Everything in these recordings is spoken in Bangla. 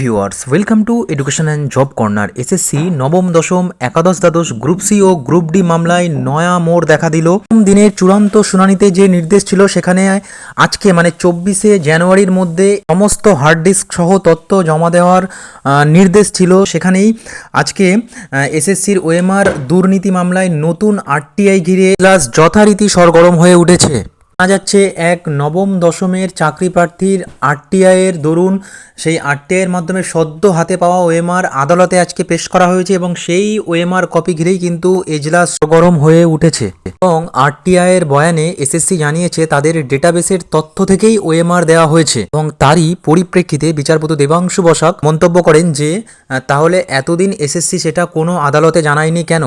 Viewers welcome to education and job corner SSC নবম, দশম, একাদশ, দ্বাদশ গ্রুপ সি ও গ্রুপ ডি মামলায় নয়া মোড় দেখা দিল। দিনের চূড়ান্ত শুনানিতে যে নির্দেশ ছিল সেখানে আজকে মানে চব্বিশে জানুয়ারির মধ্যে সমস্ত হার্ড ডিস্ক সহ তথ্য জমা দেওয়ার নির্দেশ ছিল। সেখানেই আজকে এসএসসির ওএমআর দুর্নীতি মামলায় নতুন আরটিআই ঘিরে ক্লাস যথারীতি সরগরম হয়ে উঠেছে। জানা যাচ্ছে, এক নবম দশমের চাকরি প্রার্থীর আরটিআইয়ের দরুন সেই আরটিআই এর মাধ্যমে সদ্য হাতে পাওয়া ওএমআর আদালতে আজকে পেশ করা হয়েছে এবং সেই ওএমআর কপি ঘিরেই কিন্তু এজলাস গরম হয়ে উঠেছে। এবং আরটিআইয়ের বয়ানে এসএসসি জানিয়েছে, তাদের ডেটাবেসের তথ্য থেকেই ওএমআর দেওয়া হয়েছে এবং তারই পরিপ্রেক্ষিতে বিচারপতি দেবাংশু বসাক মন্তব্য করেন যে, তাহলে এতদিন এসএসসি সেটা কোনো আদালতে জানায়নি কেন?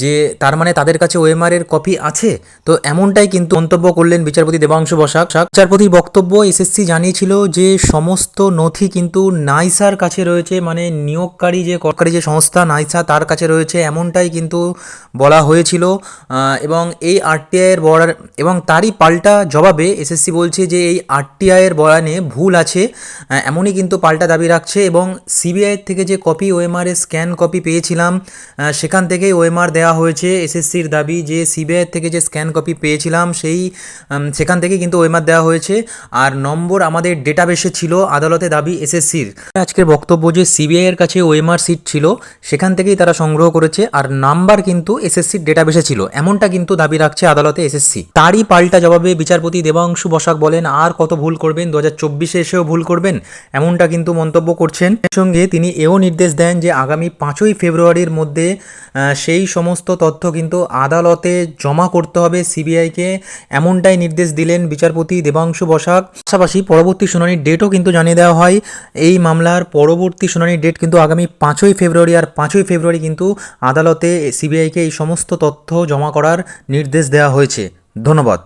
যে তার মানে তাদের কাছে ওএমআর এর কপি আছে? তো এমনটাই কিন্তু মন্তব্য করলেন বিচারপতি দেবাংশু বসাক। বিচারপতির বক্তব্য এসএসসি জানিয়েছিল যে সমস্ত নথি কিন্তু নাইসার কাছে রয়েছে মানে নিয়োগকারী যে করকারী যে সংস্থা নাইসা তার কাছে রয়েছে, এমনটাই কিন্তু বলা হয়েছিল। এবং এই আরটিআই এর বয়ান এবং তারই পাল্টা জবাবে এসএসসি বলছে যে এই আরটিআই এর বয়ানে ভুল আছে এমনই কিন্তু পাল্টা দাবি রাখছে। এবং সিবিআই থেকে যে কপি, ওএমআর এর স্ক্যান কপি পেয়েছিলাম সেখান থেকেই ওএমআর দেওয়া হয়েছে এসএসসির দাবি যে সিবিআই থেকে যে স্ক্যান কপি পেয়েছিলাম, সেই সেখান থেকে কিন্তু ওএমআর দেওয়া হয়েছে। আর নম্বর আমাদের ডেটাবেসে ছিল, আদালতে দাবি এসএসসির। আজকের বক্তব্য যে সিবিআই এর কাছে ওএমআর সিট ছিল, সেখান থেকেই তারা সংগ্রহ করেছে। আর নাম্বার কিন্তু এসএসসির ডেটাবেসে ছিল, এমনটা কিন্তু দাবি রাখছে আদালতে এসএসসি। তারই পাল্টা জবাবে বিচারপতি দেবাংশু বসাক বলেন, আর কত ভুল করবেন? দু হাজার চব্বিশে এসেও ভুল করবেন? এমনটা কিন্তু মন্তব্য করছেন। সঙ্গে তিনি এও নির্দেশ দেন যে, আগামী পাঁচই ফেব্রুয়ারির মধ্যে সেই সমস্ত তথ্য কিন্তু আদালতে জমা করতে হবে সিবিআইকে এমনটাই নির্দেশ দিলেন বিচারপতি দেবাংশু বসাক। পাশাপাশি পরবর্তী শুনানির ডেটও কিন্তু জানিয়ে দেওয়া হয়। এই মামলার পরবর্তী শুনানির ডেট কিন্তু আগামী পাঁচই ফেব্রুয়ারি আর পাঁচই ফেব্রুয়ারি কিন্তু আদালতে সিবিআইকে এই সমস্ত তথ্য জমা করার নির্দেশ দেওয়া হয়েছে। ধন্যবাদ।